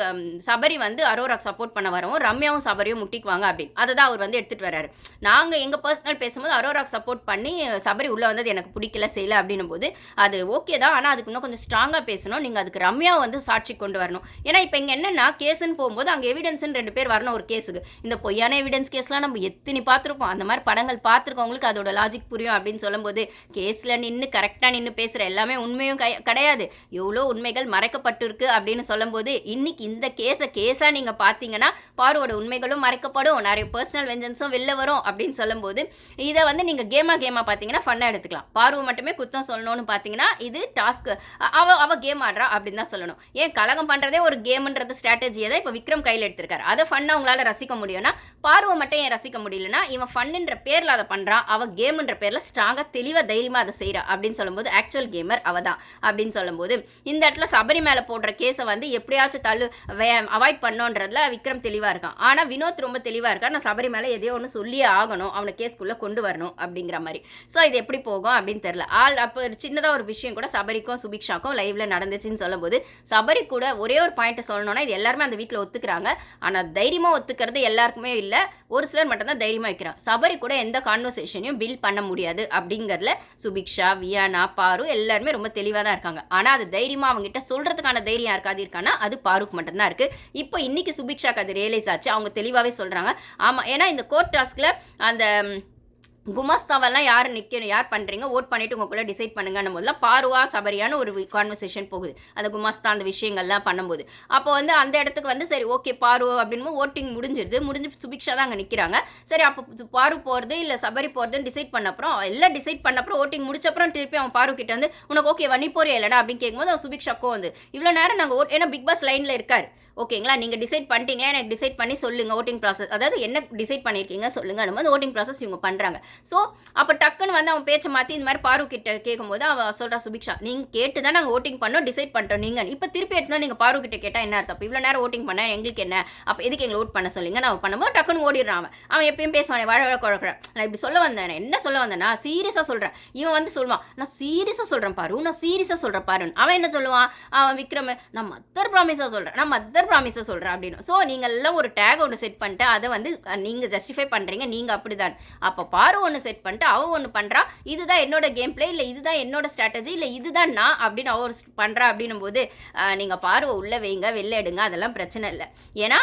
சபரி வந்து அரோராக்கு சப்போர்ட் பண்ண வரவும் ரம்யாவும் சபரியும் முட்டிக்குவாங்க அப்படின்னு. அதை தான் அவர் வந்து எடுத்துகிட்டு வராரு நாங்கள் எங்கள் பர்சனல் பேசும்போது அரோராக்கு சப்போர்ட் பண்ணி சபரி உள்ளே வந்தது எனக்கு பிடிக்கல செய்யலை அப்படின்னும் போது அது ஓகே தான். ஆனால் அதுக்கு இன்னும் கொஞ்சம் ஸ்ட்ராங்காக பேசணும். நீங்கள் அதுக்கு ரம்யா வந்து சாட்சி கொண்டு வரணும். ஏன்னா இப்போ இங்கே என்னென்னா கேஸுன்னு போகும்போது அங்கே எவிடன்ஸ்னு ரெண்டு பேர் வரணும் ஒரு கேஸுக்கு. இந்த பொய்யான எவிடன்ஸ் கேஸ்லாம் நம்ம எத்தனை பார்த்துருப்போம். அந்த மாதிரி படங்கள் பார்த்துருக்கவங்களுக்கு அதோட லாஜிக் புரியும் அப்படின்னு சொல்லும்போது கேஸில் நின்று கரெக்டாக நின்று பேசுகிற எல்லாமே உண்மையும் கிடையாது. எவ்வளோ உண்மைகள் மறைக்கப்பட்டிருக்கு அப்படின்னு சொல்லும்போது இன்னைக்கு இந்த கேஸை கேஸாக நீங்கள் பார்த்தீங்கன்னா பாருவோட உண்மைகளும் மறைக்கப்படும். நிறைய பர்சனல் வெஞ்சன்ஸும் வெளில வரும் அப்படின்னு சொல்லும்போது இதை வந்து நீங்கள் கேமாக கேமாக பார்த்தீங்கன்னா ஃபன்னாக எடுத்துக்கலாம். பார்வை மட்டுமே குத்தம் சொல்லணும்னு பார்த்தீங்கன்னா இது டாஸ்க் அவ அவ கேம் ஆடுறா அப்படின்னு தான் சொல்லணும். ஏன் கலகம் பண்ணுறதே ஒரு கேம்ன்றது ஸ்ட்ராட்டஜியை தான் இப்போ விக்ரம் கையில் எடுத்திருக்காரு. அதை ஃபன்னாக உங்களால் ரசிக்க முடியும்னா பார்வை மட்டும் ஏன் ரசிக்க முடியலன்னா இவன் ஃபன்னுன்ற பேரில் அதை பண்ணுறான் அவள் கேம்ன்ற பேரில் ஸ்ட்ராங்காக தெளிவாக தைரியமாக அதை செய்கிறா அப்படின்னு சொல்லும்போது ஆக்சுவல் கேமர் அவ தான். அப்படின்னு சொல்லும்போது இந்த இடத்துல சபரி மேலே போடுற கேஸை வந்து எப்படியாச்சும் தள்ளு அவாய்ட் பண்ணோன்றதுல விக்ரம் தெளிவாக இருக்கான். ஆனால் வினோத் ரொம்ப தெளிவாக இருக்கா நான் சபரி மேலே எதையோ ஒன்று சொல்லியே ஆகணும். அவனை கேஸ்க்குள்ளே கொண்டு வரணும் அப்படிங்கிற மாதிரி. ஸோ இது எப்படி போகும் அப்படின்னு தெரில ஆள் அப்போ ஒரு சின்னதாக ஒரு விஷயம் கூட சபரிக்கும் சுபிக்ஷாக்கும் லைவ்ல நடந்துச்சுன்னு சொல்லும்போது சபரி கூட ஒரே ஒரு பாயிண்ட்டை சொல்லணும்னா இது எல்லாருமே அந்த வீட்டில் ஒத்துக்கிறாங்க. ஆனால் தைரியமாக ஒத்துக்கிறது எல்லாருக்குமே இல்லை. ஒரு சிலர் மட்டும்தான் தைரியமாக வைக்கிறாங்க. சபரி கூட எந்த கான்வர்சேஷனையும் பில் பண்ண முடியாது அப்படிங்கிறதுல சுபிக்ஷா வியானா பாரு எல்லாருமே ரொம்ப தெளிவாக தான் இருக்காங்க. ஆனால் அது தைரியமாக அவங்ககிட்ட சொல்கிறதுக்கான தைரியம் யாருக்காது இருக்கானா அது பாருக்கு மட்டும்தான் இருக்குது இப்போ இன்னைக்கு சுபிக்ஷாக்கு அது ரியலைஸ் ஆச்சு. அவங்க தெளிவாகவே சொல்கிறாங்க ஆமாம் ஏன்னா இந்த கோர்ட் டாஸ்கில் அந்த குமாஸ்தாவெல்லாம் யார் நிற்கணும் யார் பண்ணுறீங்க ஓட் பண்ணிட்டு உங்களுக்குள்ளே டிசைட் பண்ணுங்கன்னு போதெல்லாம் பார்வா சபரியான ஒரு கான்வர்சேஷன் போகுது. அந்த குமாஸ்தா அந்த விஷயங்கள்லாம் பண்ணும்போது. அப்போ வந்து அந்த இடத்துக்கு வந்து சரி ஓகே பார்வோ அப்படின்னு ஓட்டிங் முடிஞ்சிருது. முடிஞ்சு சுபிக்ஷா தான் அங்கே நிற்கிறாங்க சரி அப்போ பாரு போகிறது இல்லை சபரி போகிறதுன்னு டிசைட் பண்ண அப்புறம் எல்லாம் டிசைட் பண்ண அப்புறம் ஓட்டிங் முடிச்ச அப்புறம் திருப்பி அவன் பாரு கிட்ட வந்து உனக்கு ஓகே வண்ணி போறியா இல்லைடா? அப்படின்னு கேட்கும்போது அவன் சுபிக்ஷாக்கும் வந்து இவ்வளோ நேரம் நாங்கள் ஓட் ஏன்னா பிக் பாஸ் லைனில் இருக்கார். ஓகேங்களா? நீங்கள் டிசைட் பண்ணிட்டீங்களா? எனக்கு டிசைட் பண்ணி சொல்லுங்கள் ஓட்டிங் ப்ராசஸ் அதாவது என்ன டிசைட் பண்ணியிருக்கீங்க சொல்லுங்கள் நம்ம ஓட்டிங் ப்ராசஸ் இவங்க பண்ணுறாங்க ஸோ அப்போ டக்குன்னு வந்து அவன் பேச்சை மாற்றி இந்த மாதிரி பாரு கிட்ட கேட்கும்போது அவன் சொல்கிறா சுபிக்ஷா நீங்கள் கேட்டு தான் நாங்கள் ஓட்டிங் பண்ணோம். டிசைட் பண்ணுறோம் நீங்கள் இப்போ திருப்பி எடுத்து நீங்கள் பாரு கிட்ட கேட்டால் என்ன அர்த்தம்? இவ்வளோ நேரம் ஓட்டிங் பண்ண எங்களுக்கு என்ன? அப்போ எதுக்கு எங்களை ஓட் பண்ண சொல்லுங்க? நான் பண்ணும்போது டக்குன்னு ஓடிடுறான் அவன். அவன் எப்பயும் பேசுவானே வாழ வாழ குழக்கிறான் நான் இப்படி சொல்ல வந்தேன். நான் என்ன சொல்ல வந்தேன்? நான் சீரியஸாக சொல்கிறேன் இவன் வந்து சொல்லுவான் நான் சீரியஸாக சொல்கிறேன் பாரு. நான் சீரியஸாக சொல்கிறேன் பாருன்னு. அவன் என்ன சொல்லுவான்? அவன் விக்ரம் நான் மதர் ப்ராமிஸாக சொல்கிறேன் நான் மதர் ப்ராமிஸை சொல்கிறேன் அப்படின்னு. ஸோ நீங்கள் எல்லாம் ஒரு டேக் ஒன்று செட் பண்ணிட்டு அதை வந்து நீங்கள் ஜஸ்டிஃபை பண்ணுறீங்க நீங்கள் அப்படிதான். அப்போ பாரு ஒன்று செட் பண்ணிட்டு அவள் ஒன்று பண்ணுறா இதுதான் என்னோட கேம் பிளே இல்லை இதுதான் என்னோட ஸ்ட்ராட்டஜி இல்லை இதுதான் நான் அப்படின்னு அவ பண்ணுறா அப்படின்னும் போது நீங்கள் பார்வை உள்ளே வைங்க வெளில எடுங்க அதெல்லாம் பிரச்சனை இல்லை. ஏன்னா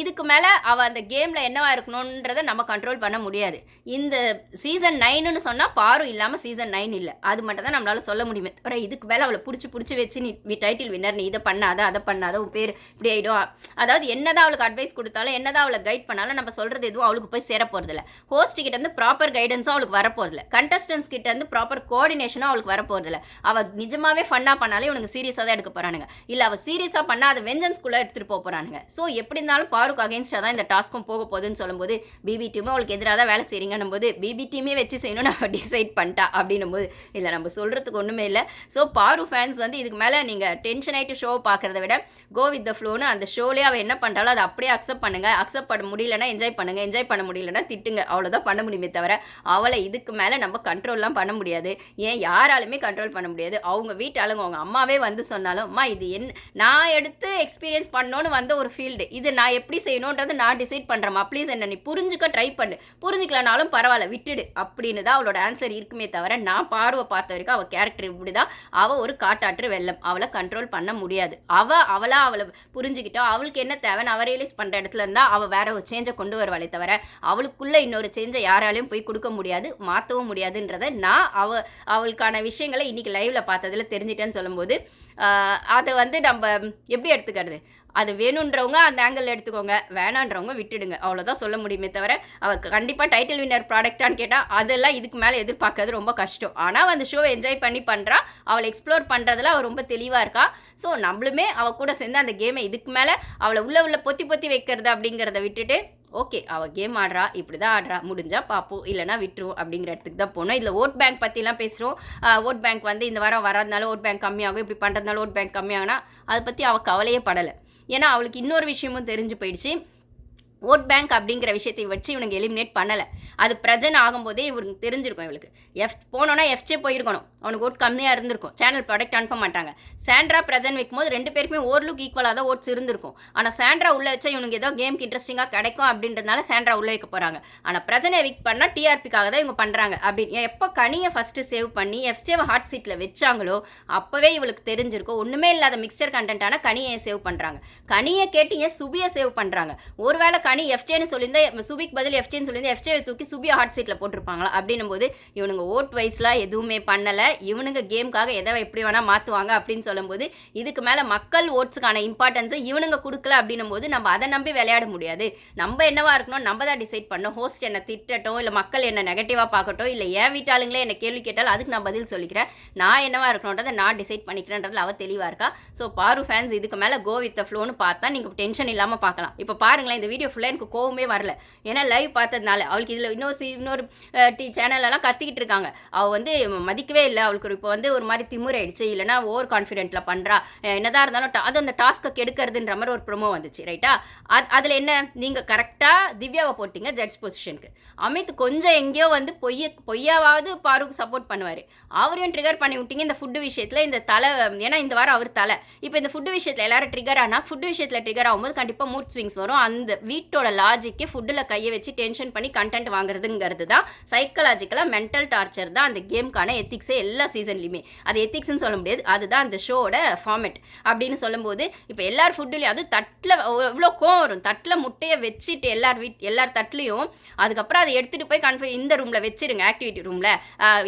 இதுக்கு மேலே அவள் அந்த கேமில் என்னவா இருக்கணுன்றதை நம்ம கண்ட்ரோல் பண்ண முடியாது. இந்த சீசன் நைனுன்னு சொன்னால் பாரு இல்லாமல் சீசன் நைன் இல்லை. அது மட்டும் தான் நம்மளால சொல்ல முடியுமே தவிர இதுக்கு மேலே அவளை பிடிச்சி பிடிச்சி வச்சு நீ டைட்டில் வின்னர் நீ இதை பண்ணாத அதை பண்ணாத உன் பேர் இப்படி ஆகிடும் அதாவது என்னதான் அவளுக்கு அட்வைஸ் கொடுத்தாலும் என்னதான் அவளை கைட் பண்ணாலும் நம்ம சொல்கிறது எதுவும் அவளுக்கு போய் சேர போகிறதில்ல ஹோஸ்ட் கிட்டேருந்து ப்ராப்பர் கைடன்ஸும் அவளுக்கு வரப்போகிறதில்ல கண்டஸ்டன்ஸ் கிட்டேருந்து ப்ராப்பர் கோஆர்டினேஷனும் அவளுக்கு வரப்போகிறதில்ல அவள் நிஜமாவே ஃபன்னாக பண்ணாலே இவனுக்கு சீரியஸாக தான் எடுக்க போகிறானுங்க இல்லை அவள் சீரியஸாக பண்ணால் அதை வெஞ்சன்ஸ்குள்ளே எடுத்துகிட்டு போக போகிறானுங்க ஸோ எப்படி இருந்தாலும் ஃபாரூக் அகேன்ஸ்டாக தான் இந்த டாஸ்க்கும் போக போகுதுன்னு சொல்லும்போது பிபி டீமும் அவளுக்கு எதிராக தான் வேலை செய்கிறீங்கன்னும் போது பிபி டீமே வச்சு செய்யணும்னு அவள் டிசைட் (laughs) பண்ணிட்டா அப்படின்னும் போது இல்லை நம்ம சொல்கிறதுக்கு ஒன்றுமே இல்லை. ஸோ பாரு ஃபேன்ஸ் வந்து இதுக்கு மேலே நீங்கள் டென்ஷன் ஆகிட்டு ஷோ பார்க்குறத விட கோ வித் த ஃப்ளோன்னு அந்த ஷோலேயே அவள் என்ன பண்ணுறாலோ அதை அப்படியே அக்செப்ட் பண்ணுங்கள் அக்செப்ட் பண்ண முடியலன்னா என்ஜாய் பண்ணுங்கள் என்ஜாய் பண்ண முடியலன்னா திட்டுங்க. அவ்வளோதான் பண்ண முடியுமே தவிர அவளை இதுக்கு மேலே நம்ம கண்ட்ரோல்லாம் பண்ண முடியாது. ஏன் யாராலுமே கண்ட்ரோல் பண்ண முடியாது. அவங்க வீட்டாளுங்க அவங்க அம்மாவே வந்து சொன்னாலும் அம்மா இது என் நான் எடுத்து எக்ஸ்பீரியன்ஸ் பண்ணோன்னு வந்த ஒரு ஃபீல்டு இது நான் எப்படி செய்யணுன்றது நான் டிசைட் பண்ணுறேம்மா ப்ளீஸ் என்ன நீ புரிஞ்சுக்க ட்ரை பண்ணு. புரிஞ்சுக்கலனாலும் பரவாயில்ல விட்டுடு அப்படின்னு தான் அவளோட ஆன்சர் இருக்குமே தவிர நான் பார்வை பார்த்த வரைக்கும் அவள் கேரக்டர் இப்படி தான் அவள் ஒரு காட்டாற்று வெள்ளம். அவளை கண்ட்ரோல் பண்ண முடியாது. அவள் அவளாக அவளை புரிஞ்சுக்கிட்டோ அவளுக்கு என்ன தேவைன்னு அவள் ரியலைஸ் பண்ணுற இடத்துல இருந்தால் அவள் வேற ஒரு சேஞ்சை கொண்டு வருவாளே தவிர அவளுக்குள்ளே இன்னொரு சேஞ்சை யாராலையும் போய் கொடுக்க முடியாது மாற்றவும் முடியாதுன்றதை நான் அவ அவளுக்கான விஷயங்களை இன்றைக்கி லைவில் பார்த்ததுல தெரிஞ்சிட்டேன்னு சொல்லும்போது அதை வந்து நம்ம எப்படி எடுத்துக்கிறது? அது வேணுன்றவங்க அந்த ஆங்கிள் எடுத்துக்கோங்க. வேணான்றவங்க விட்டுடுங்க. அவ்வளோதான் சொல்ல முடியுமே தவிர அவள் கண்டிப்பாக டைட்டில் வின்னர் ப்ராடக்டான்னு கேட்டால் அதெல்லாம் இதுக்கு மேலே எதிர்பார்க்கறது ரொம்ப கஷ்டம். ஆனால் அந்த ஷோவை என்ஜாய் பண்ணி பண்ணுறா அவளை எக்ஸ்ப்ளோர் பண்ணுறதுல அவள் ரொம்ப தெளிவாக இருக்கா. ஸோ நம்மளுமே அவள் கூட சேர்ந்து அந்த கேமை இதுக்கு மேலே அவளை உள்ள உள்ள பொத்தி பொத்தி வைக்கிறது அப்படிங்கிறத விட்டுட்டு ஓகே அவள் கேம் ஆடுறா இப்படி தான் ஆடுறா. முடிஞ்சால் பார்ப்போம் இல்லைனா விட்டுருவோம் அப்படிங்கிற இடத்துக்கு தான் போனோம். இதில் ஓட் பேங்க் பற்றிலாம் பேசுகிறோம் ஓட் பேங்க் வந்து இந்த வாரம் வராதனால ஓட் பேங்க் கம்மியாகும். இப்படி பண்ணுறதுனால ஓட் பேங்க் கம்மியாகுனா அதை பற்றி அவள் கவலையே படலை. ஏன்னா அவளுக்கு இன்னொரு விஷயமும் தெரிஞ்சு போயிடுச்சு. ஓட் பேங்க் அப்படிங்கிற விஷயத்தை வச்சு இவனுக்கு எலிமினேட் பண்ணலை. அது பிரஜன் ஆகும்போதே இவருக்கு தெரிஞ்சிருக்கும் இவளுக்கு. எஃப் போனோன்னா எஃப்ஜே போயிருக்கணும். அவனுக்கு ஓட் கம்மியாக இருந்திருக்கும். சேனல் ப்ராடக்ட் அனுப்ப மாட்டாங்க. சாண்ட்ரா பிரஜன் வைக்கும்போது ரெண்டு பேருக்குமே ஓரளவுக்கு ஈக்குவலாக தான் ஓட்ஸ் இருந்திருக்கும். ஆனால் சாண்ட்ரா உள்ள வச்சா இவனுக்கு ஏதோ கேம்க்கு இன்ட்ரெஸ்டிங்காக கிடைக்கும் அப்படின்றதுனால சாண்ட்ரா உள்ள வைக்க போகிறாங்க ஆனால் பிரஜனை விக் பண்ணால் டிஆர்பிக்காக தான் இவங்க பண்ணுறாங்க அப்படின்னு எப்போ கனியை ஃபஸ்ட்டு சேவ் பண்ணி எஃப்ஜேவை ஹாட் சீட்டில் வச்சாங்களோ அப்போவே இவளுக்கு தெரிஞ்சிருக்கும். ஒன்றுமே இல்லாத மிக்சர் கண்டென்ட்டான கனியை சேவ் பண்ணுறாங்க கனியை கேட்டு ஏன் சுபியை சேவ் பண்ணுறாங்க ஒருவேளை கனி எஃப்ஜேன்னு சொல்லியிருந்தா சுபிக் பதில் எஃப்ஜேன்னு சொல்லியிருந்தா எஃப்ஜே தூக்கி சுபியா ஹாட் சீட்டில் போட்டிருப்பாங்களா? அப்படின்னும் போது இவனுங்க ஓட் வைஸ்லாம் எதுவுமே பண்ணலை. இவனுங்க கேமுக்காக எதை எப்படி வேணால் மாற்றுவாங்க அப்படின்னு சொல்லும்போது இதுக்கு மேலே மக்கள் ஓட்ஸுக்கான இம்பார்ட்டன்ஸை இவனுங்க கொடுக்கல அப்படின்னும் போது நம்ம அதை நம்பி விளையாட முடியாது. நம்ம என்னவா இருக்கணும்? நம்ம தான் டிசைட் பண்ணோம் ஹோஸ்ட் என்ன திட்டட்டும் இல்லை மக்கள் என்ன நெகட்டிவாக பார்க்கட்டும் இல்லை என் வீட்டாளுங்களே என்ன கேள்வி கேட்டாலும் அதுக்கு நான் பதில் சொல்லிக்கிறேன். நான் என்னவா இருக்கணுன்றதை நான் டிசைட் பண்ணிக்கிறேன்றதுல அவள் தெளிவாக இருக்கா. ஸோ பாரு ஃபேன்ஸ் இதுக்கு மேலே கோ வித் ஃப்ளோன்னு பார்த்தா நீங்கள் டென்ஷன் இல்லாமல் பார்க்கலாம். இப்போ பாருங்களேன் இந்த வீடியோ ஃபுல்லாக எனக்கு கோவமே வரல. ஏன்னா லைவ் பார்த்ததுனால அவளுக்கு இதில் இன்னொரு சி- இன்னொரு டி சேனல்லலாம் கத்திக்கிட்டு இருக்காங்க. அவள் வந்து மதிக்கவே இல்லை அவளுக்கு. இப்போ வந்து ஒரு மாதிரி திமுறாயிடுச்சு இல்லைனா ஓவர் கான்ஃபிடென்ட்டில் பண்ணுறா என்னதான் இருந்தாலும் அது அந்த டாஸ்க்கை கெடுக்கிறதுன்ற மாதிரி ஒரு ப்ரொமோ வந்துச்சு ரைட்டா அது அதில் என்ன? நீங்கள் கரெக்டாக திவ்யாவை போட்டிங்க ஜட்ஜ் பொசிஷனுக்கு அமித் கொஞ்சம் எங்கேயோ வந்து பொய்ய பொய்யாவது பாருக்கு சப்போர்ட் பண்ணுவார். அவரையும் ட்ரிகர் பண்ணி விட்டீங்க இந்த ஃபுட்டு விஷயத்தில் இந்த தலை ஏன்னா இந்த வாரம் அவர் தலை. இப்போ இந்த ஃபுட்டு விஷயத்தில் எல்லாரும் ட்ரிகர் ஆனால் ஃபுட்டு விஷயத்தில் ட்ரிகர் ஆகும்போது கண்டிப்பாக மூட் ஸ்விங்ஸ் வரும். அந்த வீட்டோட லாஜிக்கே ஃபுட்டில் கையை வச்சு டென்ஷன் பண்ணி கண்டென்ட் வாங்குறதுங்கிறது தான் சைக்கலாஜிக்கலாக மென்டல் டார்ச்சர் தான் அந்த கேம்க்கான எத்திக்ஸே எல்லா சீசன்லையுமே அது எத்திக்ஸ்னு சொல்ல முடியாது. அதுதான் அந்த ஷோவோட ஃபார்மெட் அப்படின்னு சொல்லும்போது இப்போ எல்லார் ஃபுட்டுலையும் அது தட்டில் எவ்வளோ கோவம் வரும். தட்டில் முட்டையை வச்சுட்டு எல்லார் வீட் எல்லார் தட்டிலையும் அதுக்கப்புறம் அதை எடுத்துகிட்டு போய் கன்ஃபை இந்த ரூமில் வச்சிருங்க ஆக்டிவிட்டி ரூமில்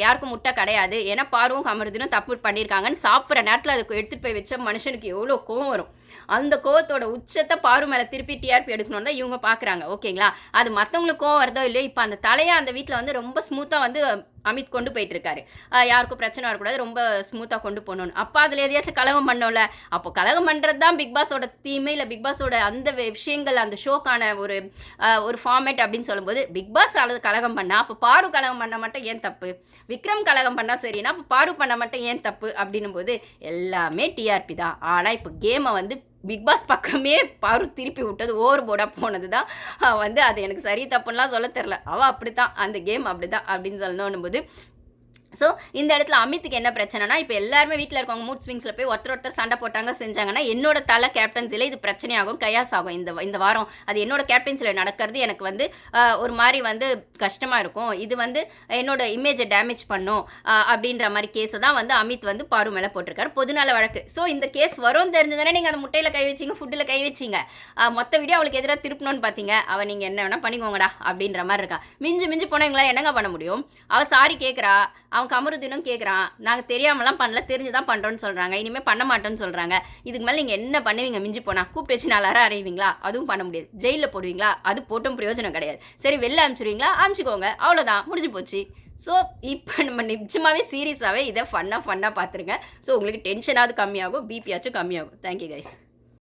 யாருக்கும் முட்டை கிடையாது. ஏன்னா பார்வும் கமருதினும் தப்பு பண்ணியிருக்காங்கன்னு சாப்பிட்ற நேரத்தில் அதுக்கு எடுத்துகிட்டு போய் வச்ச மனுஷனுக்கு எவ்வளோ கோவம் வரும். அந்த கோவத்தோட உச்சத்தை பாரு மேலே திருப்பி டிஆர்பி எடுக்கணும்னா இவங்க இவங்க பார்க்குறாங்க ஓகேங்களா? அது மற்றவங்களுக்கு கோவம் வருதோ இல்லையோ இப்போ அந்த தலையை அந்த வீட்டில் வந்து ரொம்ப ஸ்மூத்தாக வந்து அமித் கொண்டு போயிட்டு இருக்காரு யாருக்கும் பிரச்சனை வரக்கூடாது. ரொம்ப ஸ்மூத்தாக கொண்டு போகணும்னு. அப்போ அதில் எதையாச்சும் கலகம் பண்ணோம்ல? அப்போ கலகம் பண்ணுறது தான் பிக் பாஸோட தீமை இல்லை பிக் பாஸோட அந்த விஷயங்கள் அந்த ஷோக்கான ஒரு ஒரு ஃபார்மேட் அப்படின்னு சொல்லும்போது பிக் பாஸ் அளவு கலகம் பண்ணால் அப்போ பாரு கலகம் பண்ண மட்டும் ஏன் தப்பு? விக்ரம் கலகம் பண்ணால் சரினா அப்போ பாரு பண்ண மட்டும் ஏன் தப்பு? அப்படின்னும் போது எல்லாமே டிஆர்பி தான். ஆனால் இப்போ கேமை வந்து பிக் பாஸ் பக்கமே பாரு திருப்பி விட்டது ஓவர் போர்டாக போனது தான் வந்து அது எனக்கு சரி தப்புன்னெலாம் சொல்ல தெரில அவள் அப்படி தான் அந்த கேம் அப்படி தான் அப்படின்னு சொல்லணும் போது ஸோ இந்த இடத்துல அமித்துக்கு என்ன பிரச்சனைனா இப்போ எல்லாருமே வீட்டில் இருக்கவங்க மூட் ஸ்விங்ஸில் போய் ஒருத்தர் ஒருத்தர் சண்டை போட்டாங்க செஞ்சாங்கன்னா என்னோட தலை கேப்டன்சியில் இது பிரச்சனையாகும் கையாஸ் ஆகும். இந்த இந்த வாரம் அது என்னோட கேப்டன்சியில் நடக்கிறது எனக்கு வந்து ஒரு மாதிரி வந்து கஷ்டமாக இருக்கும். இது வந்து என்னோட இமேஜை டேமேஜ் பண்ணும் அப்படின்ற மாதிரி கேஸை தான் வந்து அமித் வந்து பாரு மேலே போட்டிருக்காரு. பொதுநல வழக்கு. ஸோ இந்த கேஸ் வரும்னு தெரிஞ்சதானே நீங்கள் அந்த முட்டையில் கை வச்சிங்க ஃபுட்டில் கை வச்சிங்க. மொத்த வீடியோ அவளுக்கு எதிராக திருப்பணும்னு பார்த்தீங்க அவள் நீங்கள் என்ன வேணால் பண்ணிக்கோங்கடா அப்படின்ற மாதிரி இருக்கா. மிஞ்சு மிஞ்சு போனவங்களாம் என்னங்க பண்ண முடியும்? அவள் சாரி கேட்குறா அவன் கமருதினும் கேட்குறான் நாங்கள் தெரியாமலாம் பண்ணல தெரிஞ்சு தான் பண்ணுறோன்னு சொல்கிறாங்க இனிமேல் பண்ண மாட்டோன்னு சொல்கிறாங்க இதுக்கு மேலே நீங்கள் என்ன பண்ணுவீங்க? மிஞ்சி போனால் கூப்பிட்டு வச்சு நாலாயிரம் அறைவீங்களா? அதுவும் பண்ண முடியாது. ஜெயிலில் போடுவீங்களா? அது போட்டும் பிரயோஜனம் கிடையாது. சரி வெளில அனுப்பிச்சிடுவீங்களா அனுப்பிச்சிக்கோங்க. அவ்வளோதான் முடிஞ்சு போச்சு. ஸோ இப்போ நம்ம நிச்சயமாகவே சீரியஸாகவே இதை ஃபன்னாக ஃபன்னாக பார்த்துருங்க ஸோ உங்களுக்கு டென்ஷனாவது கம்மியாகும் பிபியாச்சும் கம்மியாகும். Thank you guys